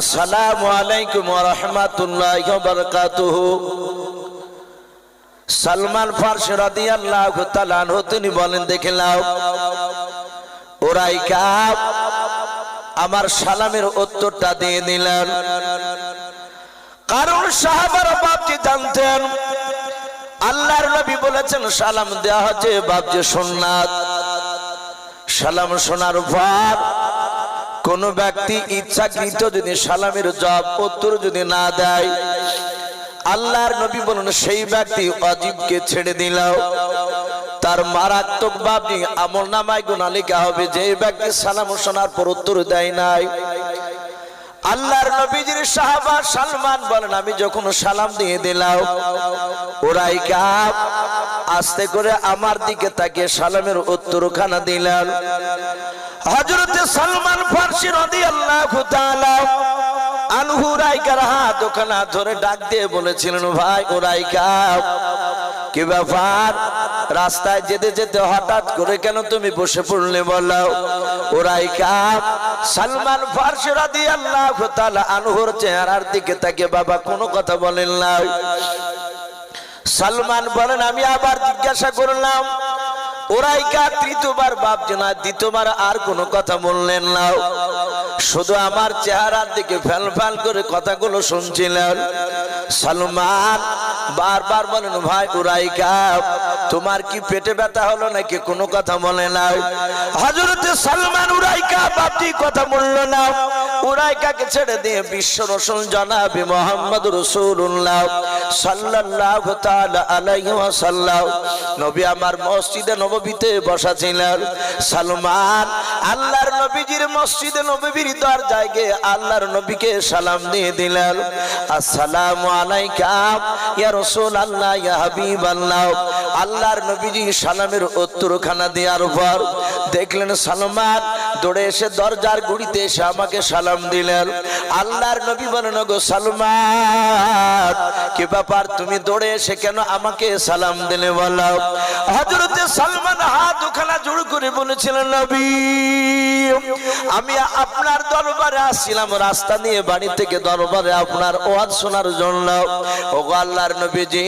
আসসালামু আলাইকুম রহমতুল্লাহ সালমান ফার্স তাআলা আনহু তিনি বলেন, দেখে নাও ওরাই কাপ আমার সালামের উত্তরটা দিয়ে দিলেন। কারণ সাহাবার বাপজি জানতেন, আল্লাহর নবী বলেছেন, সালাম দেওয়া হচ্ছে বাপজি সোননাথ সালাম শোনার পর কোন ব্যক্তি ইচ্ছাকৃত যদি সালামের জব উত্তর যদি না দেয়, আল্লাহর নবী বলেন, সেই ব্যক্তি অজীবকে ছেড়ে দিল। তার মারাত্মক ভাবনি আমল নামায় গুণালিকা হবে। যে ব্যক্তি সালাম শোনার পর উত্তর দেয় নাই। আল্লাহর নবীজির সাহাবা সালমান বলেন, আমি যখন সালাম দিয়ে দিলাম, ওরাই কাপ আস্তে করে আমার দিকে তাকিয়ে সালামের উত্তরখানা দিলেন। হজরতে সালমান ফার্সি রদি আল্লাহ আনহু রাইকার হাত ওখানা ধরে ডাক দিয়ে বলেছিলেন, ভাই, ও রাইকা কি ব্যাপার? রাস্তায় যেতে যেতে হঠাৎ করে কেন তুমি বসে পড়লে বলো? ও রাইকা সালমান ফার্সি রাদি আল্লাহ আনহুর চেহারার দিকে তাকে বাবা কোনো কথা বলেন না সালমান বলেন, আমি আবার জিজ্ঞাসা করলাম ওরাই কা তৃতীয়বার বাপ দ্বিতীয়বার আর কোনো কথা বললেন না। শুধু আমার চেহারার দিকে ফেল ফেল করে কথাগুলো শুনছিলেন। সালমান, বারবার বলেন, ভাই তোমার কি পেটে ব্যথা হলো নাকি কোনো কথা বলে না হজরতে সালমান উরাইকা বাপটি কথা বলল না। উরাইকাকে ছেড়ে দিয়ে বিশ্ব রসুল জনাবি মোহাম্মদ রসুল্লাহ তাআলা আলাইহি ওয়াসাল্লাম। নবী আমার মসজিদে নববীতে বসা ছিলেন। সালমান, আল্লাহর নবীজির মসজিদে নবীর দরজায় গিয়ে আল্লাহর নবীকে সালাম দিয়ে দিলেন। আসসালামু আলাইকা, ইয়া রাসূলুল্লাহ, ইয়া হাবিবাল্লাহ। আল্লাহর নবীজি সালামের উত্তরখানা দেওয়ার পর দেখলেন সালমান, দৌড়ে এসে দরজার গুড়িতে এসে আমাকে সালাম দিলেন। আল্লাহর নবী বলেন গো সালমান, কি ব্যাপার? তুমি দৌড়ে এসে কেন আমাকে সালাম দিলে বলো? হজরতে সালমান হাত ওখানা জোর করে বলেছিলেন, নবী, আমি আপনার দরবারে আসছিলাম, রাস্তা নিয়ে বাড়ি থেকে দরবারে আপনার ওয়াজ শোনার জন্য। ও আল্লাহর নবী নবীজি,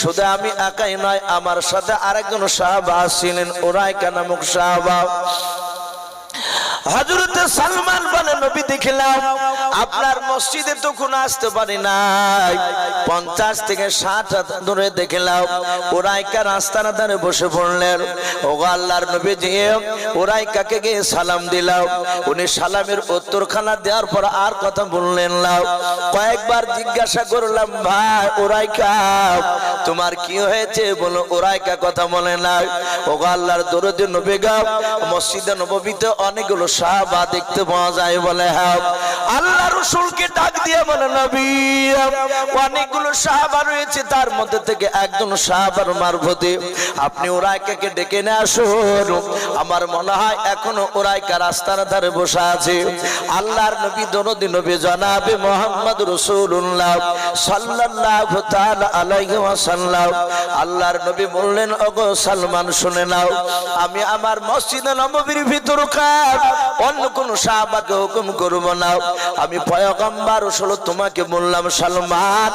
শুধু আমি একাই নয়, আমার সাথে আরেকজন সাহাবা আসছিলেন ওরাইকা নামক সাহাবা। হজরতে সালমান বলে নবী দেখলাম, আপনার মসজিদে তো কোন আসতে পারি নাই। পঞ্চাশ থেকে ষাট ধরে দেখলাম ওরাইকা রাস্তার ধারে বসে পড়লেন। ও আল্লাহর নবী যে ওরাইকাকে গিয়ে সালাম দিলাম। উনি সালামের উত্তরখানা দেওয়ার পর আর কথা বললেন না। কয়েকবার জিজ্ঞাসা করলাম, ভাই ওরাইকা তোমার কি হয়েছে? বলো ওরাইকা কথা বলে না ও আল্লাহর দরদি নবী গা, মসজিদে নবীতে অনেকগুলো সাহাবা দেখতে পাওয়া যায় বলে হ্যাঁ আল্লাহ রসুলকে ডাক দিয়ে বলে অনেকগুলো সাহাবা রয়েছে, তার মধ্যে থেকে একজন সাহাবার মারফতে আপনি ওরাইকাকে ডেকে নিয়ে আসুন। আমার মনে হয় এখনও ওরাইকা রাস্তার ধারে বসে আছে। আল্লাহর নবী দনদি নবী জনাবে মোহাম্মদ রসুল্লাহ সাল্লাল্লাহু তাআলা আলাইহি আল্লাহর নবী বললেন, ওগো সালমান, শুনে নাও, আমি আমার মসজিদে নববীর ভিতর কার অন্য কোন সাহাবাকে হুকুম করব না। আমি পয়গম্বর রসুল তোমাকে বললাম, সালমান,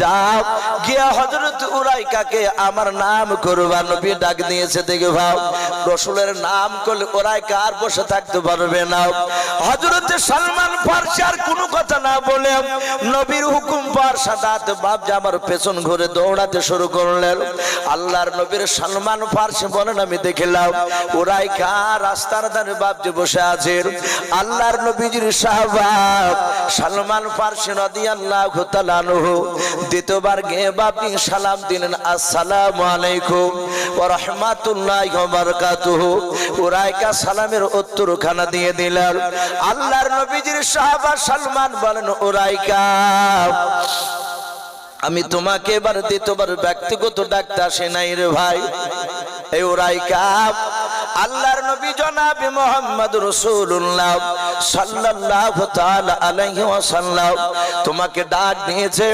যাও। গিয়া হযরত উরাইকাকে আমার নাম করবা, নবী ডাক দিয়েছে, দেখে ভাও। রসুলের নাম করলে উরাইকা আর বসে থাকতে পারবে না। হযরত সালমান ফারসি আর কোনো কথা না বলে নবীর হুকুম পার সাদাত বাপ আমার পেছন ঘুরে দৌড়াতে শুরু করলেন। আল্লাহর নবীর সালমান ফারসি বলেন, আমি দেখলাম উরাইকা রাস্তার ধারে বাপ যে বসে আছে। আল্লাহর নবীজির সাহাবাব সালমান ফারসি রাদিয়াল্লাহু তাআলা আনহু দ্বিতীয়বার গিয়ে বাপি সালাম দিলেন, আসসালামু আলাইকুম ওয়া রাহমাতুল্লাহি ওয়া বারাকাতুহু। উরাইকা সালামের উত্তরখানা দিয়ে দিলেন, আল্লাহর নবীজির সাহাবা সালমান বলেন, উরাইকা, আমি তোমাকে এবার দ্বিতীয়বার ব্যক্তিগত ডাকতে আসে নাই রে ভাই। এই ওরাইকা আল্লাহর নবী জনাব মোহাম্মদ রসুল্লাহ সাল্লাল্লাহু তাআলা আলাইহি ওয়াসাল্লাম তোমাকে ডাক দিয়েছে।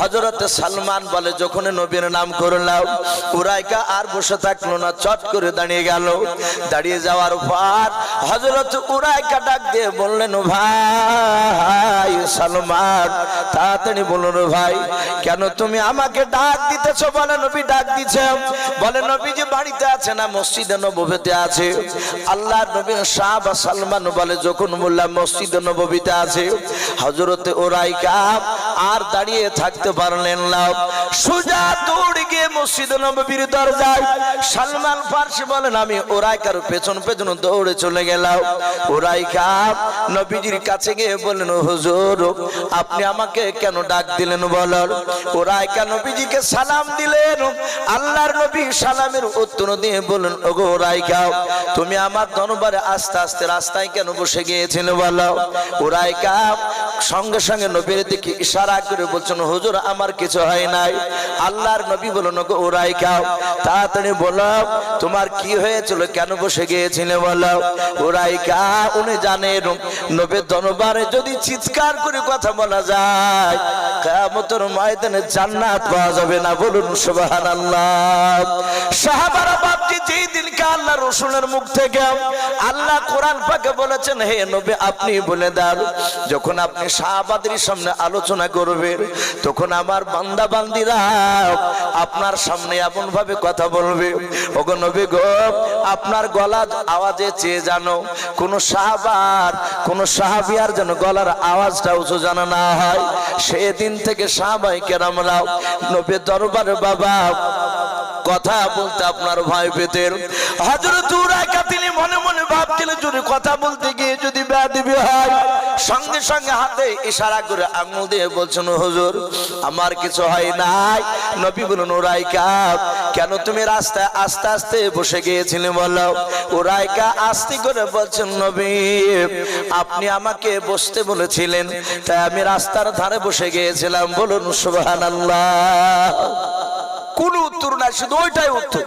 হযরত সালমান বলে, যখন নবীর নাম করলাম, উরাইকা আর বসে থাকল না, চট করে দাঁড়িয়ে গেল। দাঁড়িয়ে যাওয়ার পর হযরত উরাইকা ডাক দিয়ে বললেন, ভাই সালমান, তাড়াতাড়ি বলুন ভাই, কেন তুমি আমাকে ডাক দিতেছো? বলে, নবী ডাক দিছে। বলে, নবী যে বাড়িতে আছে না, মসজিদে নবীতে আছে। আল্লাহ নবী বা সালমান বলে, যখন মোল্লা মসজিদ নবীতে আছে হজরতে ওরাইকা আর দাঁড়িয়ে থাকতে পারলেন না। সোজা দৌড়ে মসজিদে নবীর দরজায় সালমান ফার্সি বলেন, আমি ওরাইকার পেছন পেছন দৌড়ে চলে গেলাম। ওরাইকা নবীজির কাছে গিয়ে বললেন, হুজুর, আপনি আমাকে কেন ডাক দিলেন বলার ওরাইকা নবীজিকে সালাম দিলেন। আল্লাহর নবী সালামের উত্তর দিয়ে বললেন, ওগো ওরাইকা, তুমি আমার দরবারে আস্তে আস্তে রাস্তায় কেন বসে গিয়েছিলে বলো ওরাইকা সঙ্গে সঙ্গে নবীর দিকে ইশারা করে বলছেন, হুজুর, আমার কিছু হয় নাই। আল্লাহর নবী বলুন ওগো খাও। তাড়াতাড়ি বলো, তোমার কি হয়েছিল? কেন বসে গিয়েছিলে বলো? ওরাইকা উনি জানে নবীর দরবারে যদি চিৎকার করে কথা বলা যায়, কিয়ামতের ময়দানে জান্নাত পাওয়া যাবে না। বলুন সুবহানাল্লাহ। সাহাবারা ভাবছে দিনকে আল্লাহ রসুলের মুখ থেকে আল্লাহ কোরআন পাকে বলেছেন, হে নবী, আপনি বলে দেন, যখন আপনি সাহাবাদের সামনে আলোচনা করবেন, তখন আমার বান্দা বান্দিরা আপনার সামনে এমন ভাবে কথা বলবে, ওগো নবী গো, আপনার গলা আওয়াজে চেয়ে জানো, কোন সাহাবার, কোন সাহাবিয়ার যেন গলার আওয়াজটা উঁচু জানা না হয়। সেদিন থেকে সাহাবাই কেরামরাও নবী দরবারে বাবা কথা বলতে আপনার ভয় পেতেন। হজরত উরাইকা, তিনি মনে মনে ভাবছিলেন যদি কথা বলতে গিয়ে যদি বেয়াদবি হয়, সঙ্গে সঙ্গে হাতে ইশারা করে আঙুল দিয়ে বলছেন, হুজুর, আমার কিছু হয় নাই। নবী বলুন ওরাইকা কেন তুমি রাস্তায় আস্তে আস্তে বসে গিয়েছিলে বলো? ওরাইকা আস্তে করে বলছেন, নবী, আপনি আমাকে বসতে বলেছিলেন, তাই আমি রাস্তার ধারে বসে গিয়েছিলাম। বলুন, সুবহানাল্লাহ। শুধু ওইটাই উত্তর।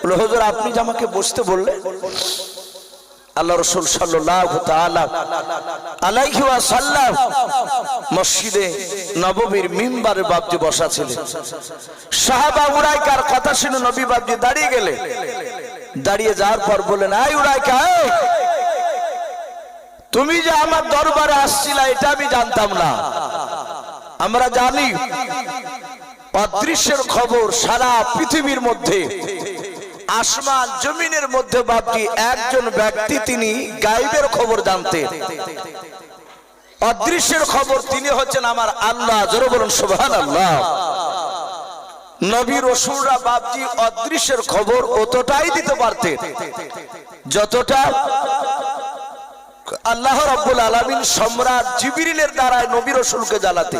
বলে হুজুর আপনি যে আমাকে বসতে বললেন আল্লাহ রসুল মসজিদে বাপজি বসা কথা দাঁড়িয়ে গেলে দাঁড়িয়ে যাওয়ার পর বলেন আই উরাইকা এই, তুমি যে আমার দরবারে আসছিলা এটা আমি জানতাম না। আমরা জানি অদৃশ্যের খবর সারা পৃথিবীর মধ্যে, আসমান, জমিনের মধ্যে বাপটি একজন ব্যক্তি তিনি গাইবের খবর জানতেন অদৃশ্যের খবর তিনি হচ্ছেন আমার আল্লাহ, জোরে বলুন সুবহান আল্লাহ নবী রসুলরা বাপজি অদৃশ্যের খবর অতটাই দিতে পারতেন, যতটা আল্লাহ রাব্বুল আলামিন সম্রাট জিবরিলের দ্বারায় নবী রসুলকে জানাতে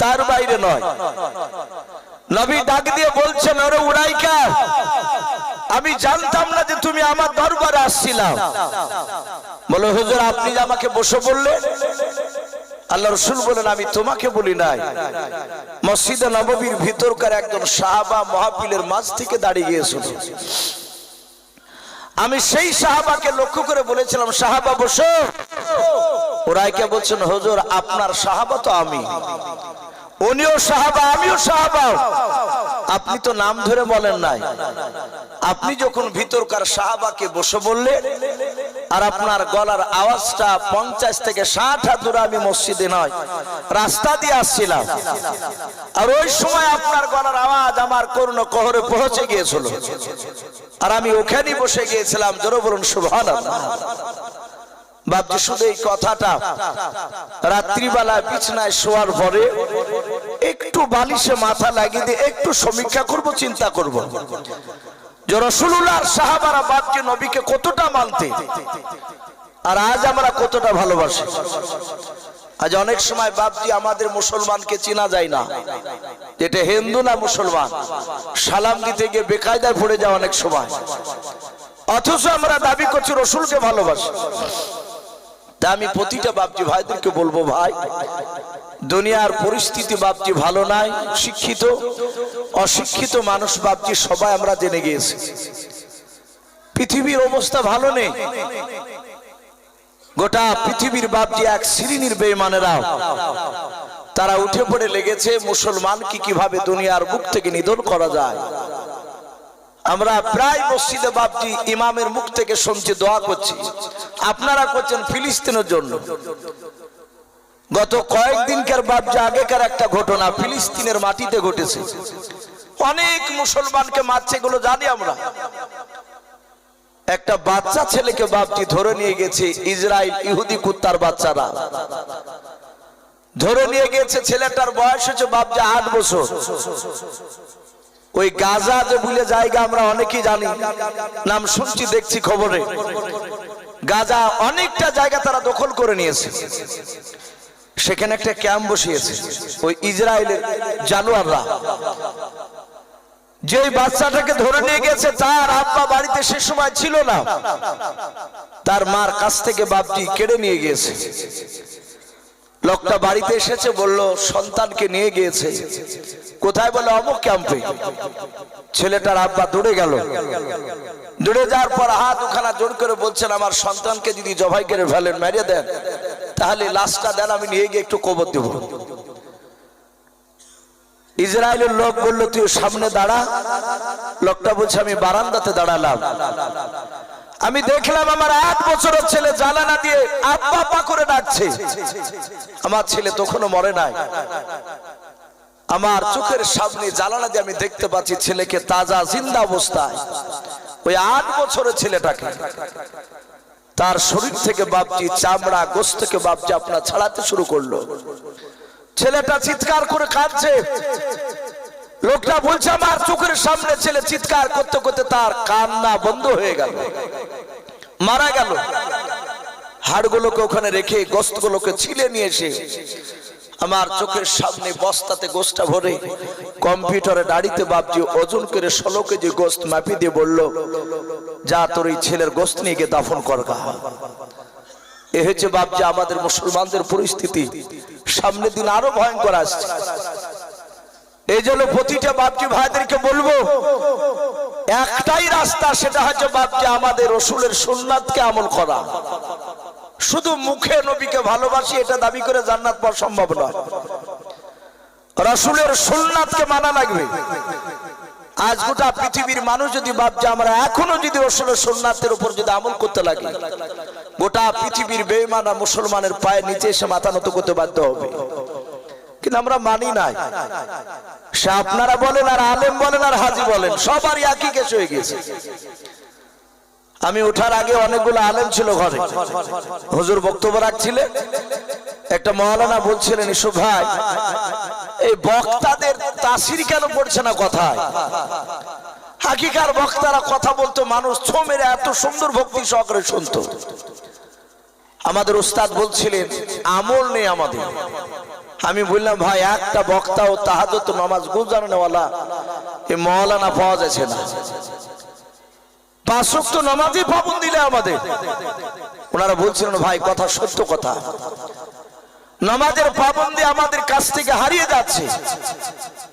তার বাইরে নয়। নবী ডাক দিয়ে বলছেন, ওরে উড়াইকা, আমি জানতাম না যে তুমি আমার দরবারে আসছিলাম। বলে, হুজুর, আপনি আমাকে বসে বললেন, আল্লাহ রসুল বলেন, আমি তোমাকে বলি নাই। মসজিদে নববীর ভিতরকার একজন সাহাবা মহাপিলের মাঝ থেকে দাঁড়িয়ে গিয়েছিল। আমি সেই সাহাবাকে লক্ষ্য করে বলেছিলাম, সাহাবা, বসো। ওরাইকে বলছেন, হুজুর, আপনার সাহাবা তো আমি। উনিও সাহাবা, আমিও সাহাবা। আপনি তো নাম ধরে বলেন নাই। আপনি যখন ভিতরকার সাহাবাকে বসে বললেন, আর আপনার গলার আওয়াজটা পঞ্চাশ থেকে ষাট হাত আমি মসজিদে নয়, রাস্তা দিয়ে আসছিলাম। আর ওই সময় আপনার গলার আওয়াজ আমার করুণ কহরে পৌঁছে গিয়েছিল। আর আমি ওখানেই বসে গিয়েছিলাম, জোরে বলুন শুভান ভাবছি শুধু এই কথাটা। রাত্রিবেলা বিছনায় শোয়ার পরে একটু বালিশে মাথা লাগিয়ে দিয়ে একটু সমীক্ষা করব, চিন্তা করব। বাপকে, নবীকে কতটা মানতে, আর আজ আমরা কতটা ভালোবাসি। আজ অনেক সময় বাপজি আমাদের মুসলমানকে চেনা যায় না। এটা হিন্দু না মুসলমান, সালাম দিতে গিয়ে বেকায়দায় পড়ে যায় অনেক সময়। অথচ আমরা দাবি করছি, রসুলকে ভালোবাসি। তা আমি প্রতিটা বাপজি ভাইদেরকে বলব, ভাই, দুনিয়ার পরিস্থিতি বাপজি ভালো নাই, শিক্ষিত, অশিক্ষিত মানুষ বাপজি সবাই আমরা জেনে গিয়েছি। পৃথিবীর অবস্থা ভালো নেই। গোটা পৃথিবীর বাপজি এক শ্রেণির বেমানেরা তারা উঠে পড়ে লেগেছে, মুসলমান কি কীভাবে দুনিয়ার মুখ থেকে নিধন করা যায়? আমরা প্রায় মসজিদে বাপজি ইমামের মুখ থেকে শুনছি, দোয়া করছি। আপনারা করছেন ফিলিস্তিনের জন্য। গত কয়েকদিনকার বাপ যে আগেকার একটা ঘটনা ফিলিস্তিনের মাটিতে ঘটেছে। অনেক মুসলমানকে মারছে, এগুলো জানি আমরা। একটা বাচ্চা ছেলেকে বাপটি ধরে নিয়ে গেছে ইসরায়েল ইহুদি কুত্তার বাচ্চারা। ধরে নিয়ে গেছে ছেলেটার বয়স হচ্ছে বাপ যে আট বছর। ওই গাজা যে ভুলে জায়গা আমরা অনেকেই জানি। নাম শুনছি, দেখছি খবরে। গাজা অনেকটা জায়গা তারা দখল করে নিয়েছে। সেখানে একটা ক্যাম্প বসিয়েছে, ওই ইসরায়েলের জানোয়াররা। যে বাচ্চাটাকে ধরে নিয়ে গেছে, তার আব্বা বাড়িতে সে সময় ছিল না। তার মার কাছ থেকে বাপটি কেড়ে নিয়ে গিয়েছে। লোকটা বাড়িতে এসেছে, বলল, সন্তানকে নিয়ে গিয়েছে। কোথায় বলে অমুক ক্যাম্পে? ছেলেটার আব্বা দৌড়ে গেল। দৌড়ে যাওয়ার পর হাত ওখানা জোর করে বলছেন, আমার সন্তানকে যদি জবাই করে ফেলেন, মেরে দেন, তাহলে লাশটা দেন, আমি নিয়ে গিয়ে একটু কবর দেব। ইসরায়েলের লোক বলল, তুই সামনে দাঁড়া। লোকটা বলছে, আমি বারান্দাতে দাঁড়ালাম। আমি দেখলাম আমার এক বছরের ছেলে জ্বালানা দিয়ে আব্বা আব্বা করে ডাকছে। আমার ছেলে তখনও মরে নাই। আমার চোখের সামনে জ্বালানা দিয়ে আমি দেখতে পাচ্ছি ছেলেকে তাজা জিন্দা অবস্থায়। ওই আট বছরের ছেলেটাকে। তার শরীর থেকে বাপটি চামড়া, গোস্ত থেকে বাপটি আপনার ছাড়াতে শুরু করল। ছেলেটা চিৎকার করে কাঁদছে। লোকটা বলছে, আমার চোখের সামনে ছেলে চিৎকার করতে করতে তার কান্না বন্ধ হয়ে গেল। মারা গেল। হাড়গুলোকে ওখানে রেখে গোস্তগুলোকে ছিলে নিয়ে এসে আমার চোখের সামনে বস্তাতে গোস্তা ভরে কম্পিউটারে দাঁড়িতে বাপজি ওজন করে ষোলো কেজি গোস্ত মাপি দিয়ে বলল, যা তোর এই ছেলের গোস্ত নিয়ে গিয়ে দাফন করগা এ হচ্ছে বাপজি, আমাদের মুসলমানদের পরিস্থিতি। সামনের দিন আরও ভয়ঙ্কর আসছে। এই জন্য প্রতিটা বাপজি ভাইদেরকে বলব, একটাই রাস্তা, সেটা হচ্ছে বাপজি, আমাদের রসুলের সুন্নাতকে আমল করা। শুধু মুখে নবীকে ভালোবাসি, এটা দাবি করে জান্নাত পাওয়া সম্ভব নয়। রসুলের সুন্নাতকে মানা লাগবে। আজ গোটা পৃথিবীর মানুষ যদি ভাবছে, আমরা এখনও যদি রসুলের সুন্নাতের উপর যদি আমল করতে লাগি, গোটা পৃথিবীর বেইমানা মুসলমানের পায়ে নিচে এসে মাথা নত করতে বাধ্য হবে। কিন্তু আমরা মানি নাই। সে আপনারা বলেন আর আলেম বলেন আর হাজি বলেন, সবারই একই কেস হয়ে গেছে আমি ওঠার আগে অনেকগুলো আলেম ছিল ঘরে। হুজুর বক্তব্য রাখছিলেন। একটা মহালানা বলছিলেন, ইসু ভাই, এই বক্তাদের তাসির কেন পড়ছে না কথায়? হাকিকার বক্তারা কথা বলতো, মানুষ ছো মেরে এত সুন্দর ভক্তি সহকারে শুনতো। আমাদের উস্তাদ বলছিলেন, আমল নেই আমাদের। আমি বললাম, ভাই, একটা বক্তা ও তাহাজত নামাজ গুজারনেওয়ালা এই মৌলানা পাওয়া যাচ্ছে না। পাঁচ তো নামাজই ভবন দিলে আমাদের। ওনারা বলছিলেন, ভাই, কথা সত্য কথা। নামাজের পাবন্দি আমাদের কাছ থেকে হারিয়ে যাচ্ছে।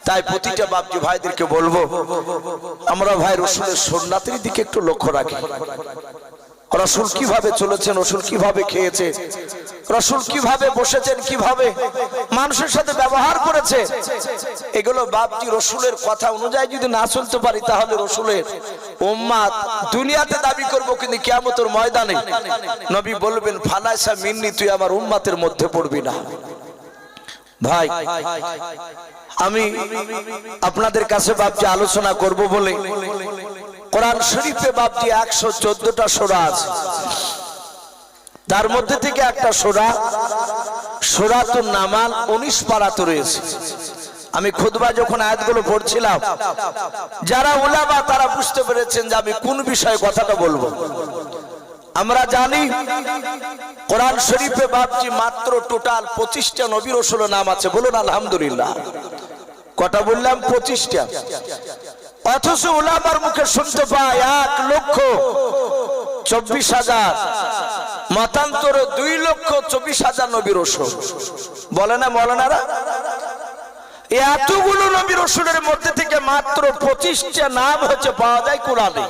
তাই প্রতিটা বাপজি ভাইদেরকে বলব, আমরা ভাই রসুলের সোননাথের দিকে একটু লক্ষ্য রাখি। রসুল কীভাবে চলেছেন, রসুল কীভাবে খেয়েছে রসুল কীভাবে বসেছেন, কীভাবে মানুষের সাথে ব্যবহার করেছে, এগুলো বাপজি রসুলের কথা অনুযায়ী যদি না চলতে পারি, তাহলে রসুলের উম্মাদ দুনিয়াতে দাবি করব, কিন্তু কিয়ামতের ময়দানে নবী বলবেন, ফালাইসা মিন্নি, তুই আমার উম্মাতের মধ্যে পড়বি না। ভাই, আমি আপনাদের কাছে বাপজি আলোচনা করব বলে কোরআন শরীফে বাপজি একশো চোদ্দটা সোরা আছে। তার মধ্যে থেকে একটা সোরা, সোরাতুন নামাল উনিশ পাড়াতে রয়েছে। আমি খুদবা যখন আয়াতগুলো পড়ছিলাম, যারা ওলাবা তারা বুঝতে পেরেছেন যে আমি কোন বিষয়ে কথাটা বলব। আমরা জানি, কোরআন শরীফে বাপজি মাত্র টোটাল পঁচিশটা নবী রসুল নাম আছে। বলুন, আলহামদুলিল্লাহ। কটা বললাম? পঁচিশটা। অথচ ওলামার মুখে শুনতে পায় এক লক্ষ চব্বিশ হাজার। মতান্তরে দুই লক্ষ চব্বিশ হাজার নবীর রসুল। বলে না মৌলানারা? এতগুলো নবী রসুলের মধ্যে থেকে মাত্র পঁচিশটা নাম হচ্ছে পাওয়া যায় কোরআনে।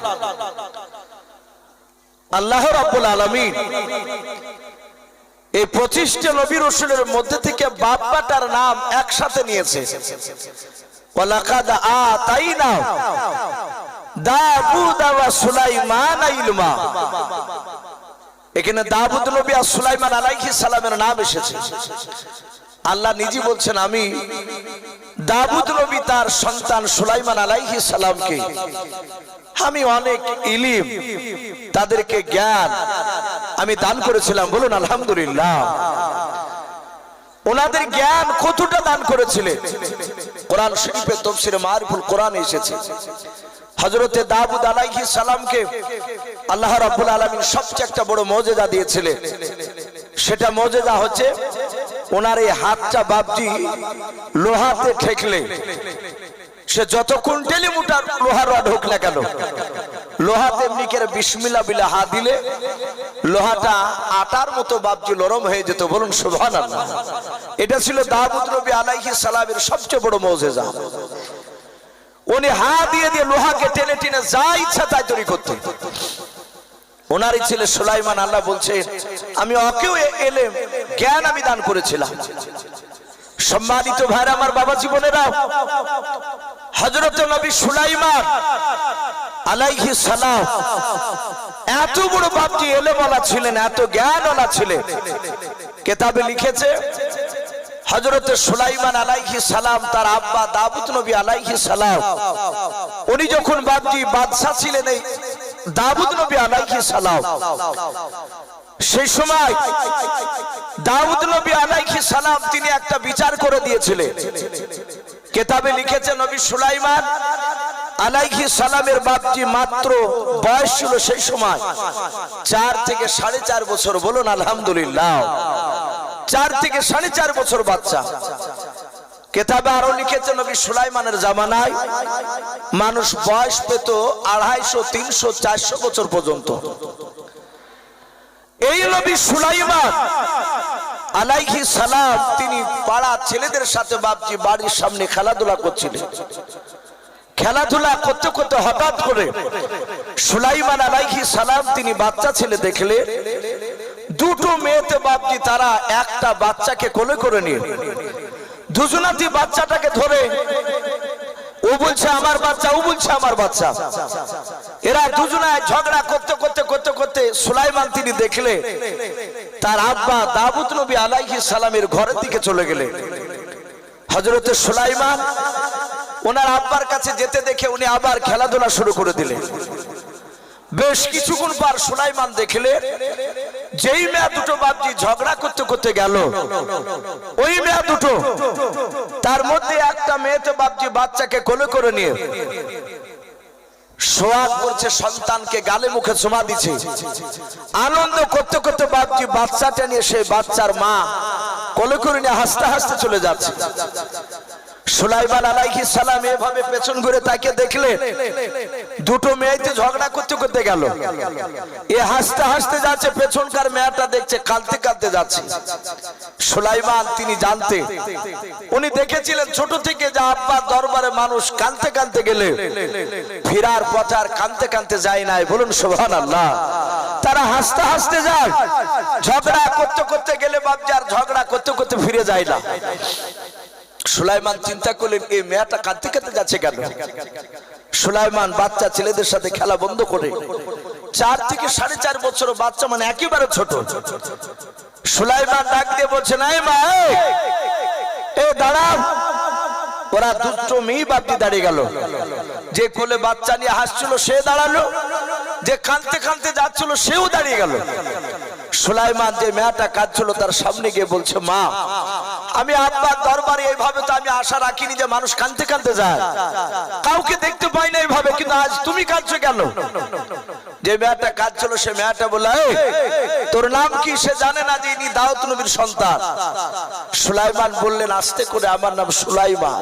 আল্লাহ রাব্বুল আলামিন এই পঁচিশটা নবী রসুলের মধ্যে থেকে বাপ্পাটার নাম একসাথে নিয়েছে। আতাইনা দাউদ ওয়া সুলাইমান ইলমা। এখানে দাউদ নবী আর সুলাইমান আলাইহিস সালামের নাম এসেছে। আল্লাহ নিজে বলছেন, আমি দাউদ নবী তার সন্তান সুলাইমান আলাইহিস সালামকে, আমি অনেক ইলিম, তাদেরকে জ্ঞান আমি দান করেছিলাম। বলুন, আলহামদুলিল্লাহ। ওনাদের জ্ঞান কতটা দান করেছিলেন? কোরআন শরীফে তফসিরে মারিফুল কোরআন এসেছে। হজরতে দাবুদ আলাইহি সালামকে আল্লাহ রাব্বুল আলামিন সবচেয়ে একটা বড় মর্যাদা দিয়েছিলেন। সেটা মজেদা হচ্ছে ওনার এই হাতটা বাপজি লোহাতে ঠেকলে। সে যত কুইন্টালি মুটার লোহার রড হোক না কেন লোহাতে এমনি করে বিসমিল্লা বিলা হাত দিলে লোহাটা আটার মতো বাপজি নরম হয়ে যেত। বলুন সুবহান এটা ছিল দাউদ নবী আলাইহিস সালামের সবচেয়ে বড় মৌজেজা উনি হাত দিয়ে দিয়ে লোহাকে টেনে টেনে যা ইচ্ছা তাই তৈরি করতে। ওনারই ছেলে সুলাইমান আল্লাহ বলছেন আমি ওকেও এলে জ্ঞান আমি দান করেছিলাম। সম্মানিত ভাইরা আমার বাবা জীবনেরা হজরত নবী সুলাইমান আলাইহি সালাম এত বড় বাপজি এলেমওয়ালা ছিলেন, এত জ্ঞান জ্ঞানওয়ালা ছিলেন। কেতাবে লিখেছে হজরত সুলাইমান আলাইহি সালাম, তার আব্বা দাউদ নবী আলাইহি সালাম, উনি যখন বাপজি বাদশা ছিলেন এই দাউদ নবী আলাইহি সালাম, সেই সময় দাউদ নবী আলাইহি সালাম তিনি একটা বিচার করে দিয়েছিলেন। কেতাবে লিখেছে, নবী সুলাইমান আলাইহি সালামের বাপজি মাত্র বয়স ছিল সেই সময়, চার থেকে সাড়ে চার বছর, বলুন আলহামদুলিল্লাহ। চার থেকে সাড়ে চার বছর বাচ্চা। কেতাবে আরও লিখেছে নবী সুলাইমানের জামানায়, মানুষ বয়স পেত আড়াইশো, তিনশো, চারশো বছর পর্যন্ত। এই নবী সুলাইমান আলাইহি সালাম, তিনি পাড়া ছেলেদের সাথে বাপজি বাড়ির সামনে খেলাধুলা করছিলেন। খেলাধুলা করতে করতে হঠাৎ করে সুলাইমান আলাইহি সালাম, তিনি বাচ্চা ছেলে দেখলে দুটো মেয়েতে বাপজি তারা একটা বাচ্চাকে কোলে করে নিয়ে দুজনাতি বাচ্চাটাকে ধরে, ও বলছে, আমার বাচ্চা, ও বলছে, আমার বাচ্চা। এরা দুজনায় ঝগড়া করতে করতে করতে করতে সুলাইমান তিনি দেখলে, তার আব্বা দাবুদ নবী আলাইহি সালামের ঘরের দিকে চলে গেলে। হজরতে সুলাইমান ওনার আব্বার কাছে যেতে দেখে উনি আবার খেলাধুলা শুরু করে দিলেন। বেশ কিছুক্ষণ পর সুলাইমান দেখলে, যেই মেয়া দুটো বাপজি ঝগড়া করতে করতে গেল, ওই মেয়া দুটো, তার মধ্যে একটা মেয়ে মেয়েতে বাপজি বাচ্চাকে কোলে করে নিয়ে সোয়াগ করছে সন্তানকে গালে মুখে চুমা দিচ্ছে আনন্দ করতে করতে বাপজি বাচ্চাটা নিয়ে সেই বাচ্চার মা কোলে করে নিয়ে হাসতে হাসতে চলে যাচ্ছে। সুলাইমান আলাইহি সালাম এভাবে পেছন ঘুরে তাকে দেখলে দুটো মেয়েতে ঝগড়া করতে করতে গেল। এ হাসতে হাসতে যাচ্ছে, পেছনকার মেয়েটা দেখছে, কাঁদতে কাঁদতে যাচ্ছে। সুলাইমান তিনি জানতে, উনি দেখেছিলেন ছোট থেকে যা আব্বার দরবারে মানুষ কাঁদতে কাঁদতে গেলে, ফিরার পথে আর কাঁদতে কাঁদতে যায় নাই। বলুন সোহান আল্লাহ তারা হাসতে হাসতে যায়, ঝগড়া করতে করতে গেলে বাবজি আর ঝগড়া করতে করতে ফিরে যায় না। সুলাইমান চিন্তা করলেন, এই মেয়েটা কাঁদতে কাঁদতে যাচ্ছে কেন? সুলাইমান বাচ্চা ছেলেদের সাথে খেলা বন্ধ করে, চার থেকে সাড়ে চার বছর বাচ্চা মানে একেবারে ছোট। সুলাইমান ডাক দিয়ে বলছে নাই এ দাঁড়াও। ওরা দুষ্ট মেয়ে বাপটি দাঁড়িয়ে গেল। যে কোলে বাচ্চা নিয়ে হাসছিল, সে দাঁড়াল। যে কাঁদতে কাঁদতে যাচ্ছিল, সেও দাঁড়িয়ে গেল। সুলাইমান যে মেয়েটা কাঁদছিল, তার সামনে গিয়ে বলছে, মা আমি আব্বার দরবারে এইভাবে তো আমি আশা রাখিনি যে মানুষ কাঁদতে কাঁদতে যায়। কাউকে দেখতে পাই না এইভাবে কিন্তু আজ তুমি কাঁদছো কেন? যে মেয়েটা কাঁদছিল সে মেয়েটা বলে "এই, তোর নাম কি? সে জানে না যে ইনি দাউদ নবীর সন্তান। সুলাইমান বললেন আস্তে করে আমার নাম সুলাইমান।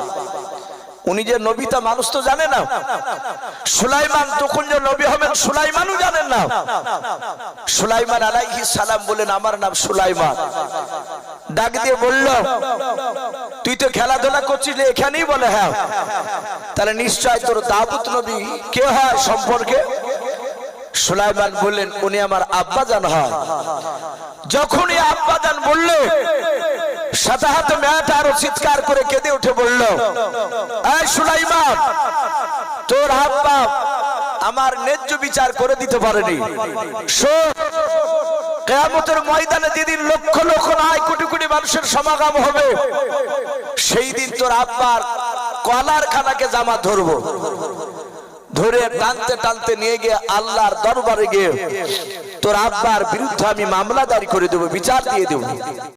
উনি যে নবী তা মানুষ তো জানে না। সুলাইমান তখন যে নবী হবেন সুলাইমানও জানেন না। সুলাইমান আলাইহি সালাম বলেন আমার নাম সুলাইমান। ডাক দিয়ে বলল, তুই তো খেলাধুলা করছিস এখানেই বলে হ্যাঁ। তাহলে নিশ্চয় তোর দাবুত নবী কে হ্যাঁ সম্পর্কে? সুলাইমান বললেন, উনি আমার আব্বা জান হয়। যখনই আব্বা জান বললে সাথে হাতে মেয়েটা আরও চিৎকার করে কেঁদে উঠে বলল সুলাইমান, তোর আব্বা আমার ন্যায্য বিচার করে দিতে পারেনি। শোন কেয়ামতের ময়দানে যেদিন লক্ষ লক্ষ নয়, কোটি কোটি মানুষের সমাগম হবে, সেই দিন তোর আব্বার কলার খানাকে জামা ধরবো। ধরে টানতে টানতে নিয়ে গিয়ে আল্লাহর দরবারে গিয়ে তোর আব্বার বিরুদ্ধে আমি মামলা দাঁড়ি করে দেবো, বিচার দিয়ে দেবো।